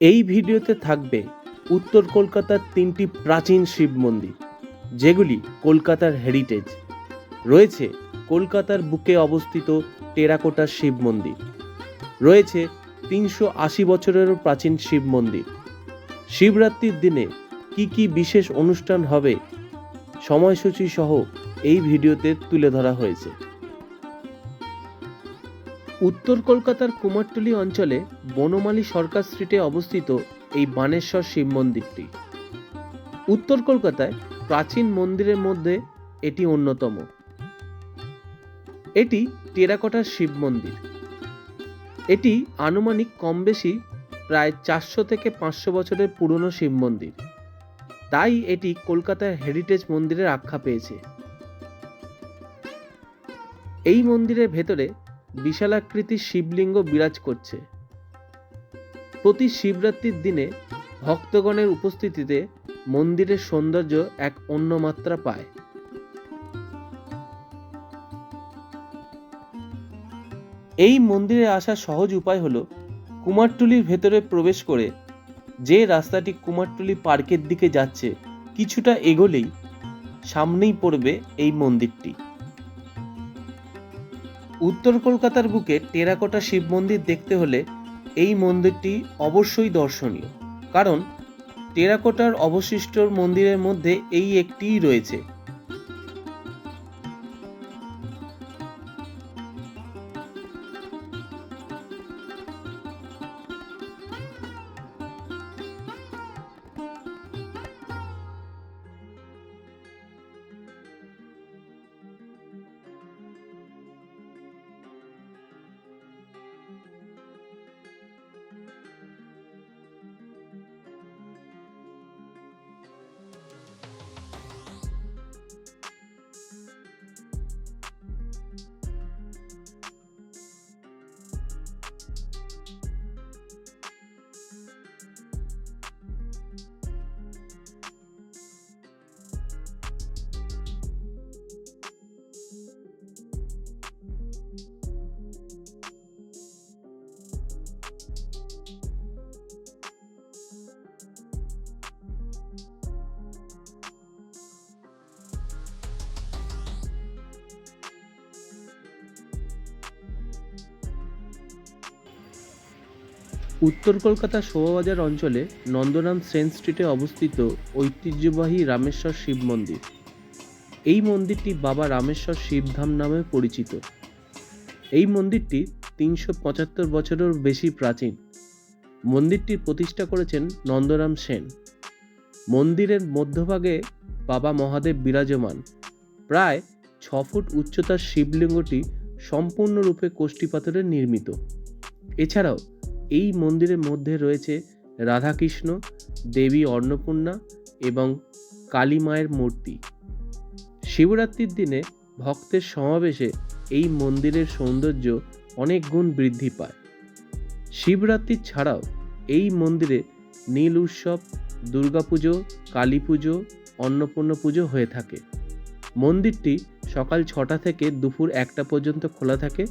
এই ভিডিওতে থাকবে উত্তর কলকাতার তিনটি প্রাচীন শিব মন্দির, যেগুলি কলকাতার হেরিটেজ রয়েছে কলকাতার বুকে অবস্থিত টেরাকোটার শিব মন্দির। রয়েছে তিনশো আশি বছরেরও প্রাচীন শিব মন্দির। শিবরাত্রির দিনে কি কি বিশেষ অনুষ্ঠান হবে, সময়সূচি সহ এই ভিডিওতে তুলে ধরা হয়েছে। উত্তর কলকাতার কুমারটুলি অঞ্চলে বনমালী সরকার স্ট্রিটে অবস্থিত এই বানেশ্বর শিব মন্দিরটি। উত্তর কলকাতায় প্রাচীন মন্দিরের মধ্যে এটি অন্যতম। এটি টেরাকোটার শিব মন্দির। এটি আনুমানিক কম বেশি প্রায় চারশো থেকে পাঁচশো বছরের পুরনো শিব মন্দির। তাই এটি কলকাতার হেরিটেজ মন্দিরের আখ্যা পেয়েছে। এই মন্দিরের ভেতরে বিশালাকৃতির শিবলিঙ্গ বিরাজ করছে। প্রতি শিবরাত্রির দিনে ভক্তগণের উপস্থিতিতে মন্দিরের সৌন্দর্য এক অন্য মাত্রা পায়। এই মন্দিরে আসার সহজ উপায় হলো কুমারটুলির ভেতরে প্রবেশ করে যে রাস্তাটি কুমারটুলি পার্কের দিকে যাচ্ছে, কিছুটা এগোলেই সামনেই পড়বে এই মন্দিরটি। উত্তর কলকাতার বুকে টেরাকোটা শিব মন্দির দেখতে হলে এই মন্দিরটি অবশ্যই দর্শনীয়। কারণ টেরাকোটার অবশিষ্ট মন্দিরের মধ্যে এই একটিই রয়েছে। উত্তর কলকাতার শোভাবাজার অঞ্চলে নন্দরাম সেন স্ট্রিটে অবস্থিত ঐতিহ্যবাহী রামেশ্বর শিব মন্দির। এই মন্দিরটি বাবা রামেশ্বর শিবধাম নামে পরিচিত। এই মন্দিরটি তিনশো পঁচাত্তর বছরের বেশি প্রাচীন। মন্দিরটি প্রতিষ্ঠা করেছেন নন্দরাম সেন। মন্দিরের মধ্যভাগে বাবা মহাদেব বিরাজমান। প্রায় ছ ফুট উচ্চতার শিবলিঙ্গটি সম্পূর্ণরূপে কোষ্ঠী পাথরের নির্মিত। এছাড়াও এই মন্দিরের মধ্যে রয়েছে রাধাকৃষ্ণ, দেবী অন্নপূর্ণা এবং কালী মায়ের মূর্তি। শিবরাত্রির দিনে ভক্তের সমাবেশে এই মন্দিরের সৌন্দর্য অনেক গুণ বৃদ্ধি পায়। শিবরাত্রি ছাড়াও এই মন্দিরে নীল উৎসব, দুর্গাপুজো, কালী পুজো, অন্নপূর্ণা পুজো হয়ে থাকে। মন্দিরটি সকাল ছটা থেকে দুপুর একটা পর্যন্ত খোলা থাকে,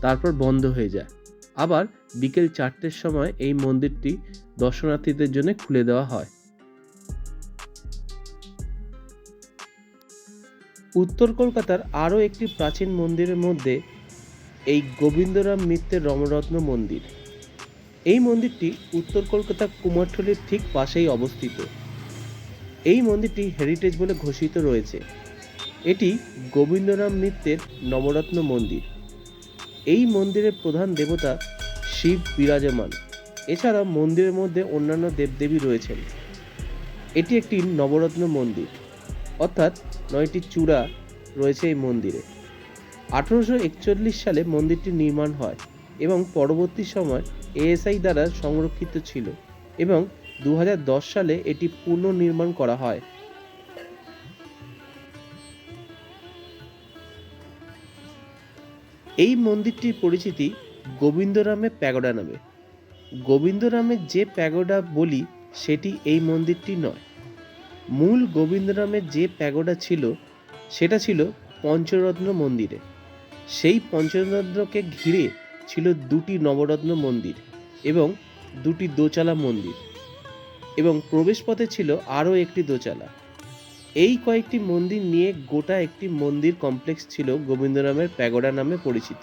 তারপর বন্ধ হয়ে যায়। আবার বিকেল চারটের সময় এই মন্দিরটি দর্শনার্থীদের জন্য খুলে দেওয়া হয়। উত্তর কলকাতার আরও একটি প্রাচীন মন্দিরের মধ্যে এই গোবিন্দরাম মিত্রের রমরত্ন মন্দির। এই মন্দিরটি উত্তর কলকাতা কুমারটুলির ঠিক পাশেই অবস্থিত। এই মন্দিরটি হেরিটেজ বলে ঘোষিত রয়েছে। এটি গোবিন্দরাম মিত্রের নবরত্ন মন্দির। এই মন্দিরের প্রধান দেবতা শিব বিরাজমান। এছাড়া মন্দিরের মধ্যে অন্যান্য দেবদেবী রয়েছেন। এটি একটি নবরত্ন মন্দির, অর্থাৎ নয়টি চূড়া রয়েছে এই মন্দিরে। আঠারোশো একচল্লিশ সালে মন্দিরটি নির্মাণ হয় এবং পরবর্তী সময় এএসআই দ্বারা সংরক্ষিত ছিল এবং দু হাজার দশ সালে এটি পুনর্নির্মাণ করা হয়। এই মন্দিরটির পরিচিতি গোবিন্দরামের প্যাগোডা নামে। গোবিন্দরামের যে প্যাগোডা বলি, সেটি এই মন্দিরটি নয়। মূল গোবিন্দরামের যে প্যাগোডা ছিল, সেটা ছিল পঞ্চরত্ন মন্দিরে। সেই পঞ্চরত্নকে ঘিরে ছিল দুটি নবরত্ন মন্দির এবং দুটি দোচালা মন্দির এবং প্রবেশপথে ছিল আরও একটি দোচালা। এই কয়েকটি মন্দির নিয়ে গোটা একটি মন্দির কমপ্লেক্স ছিল গোবিন্দ গোবিন্দরামের প্যাগোডা নামে পরিচিত।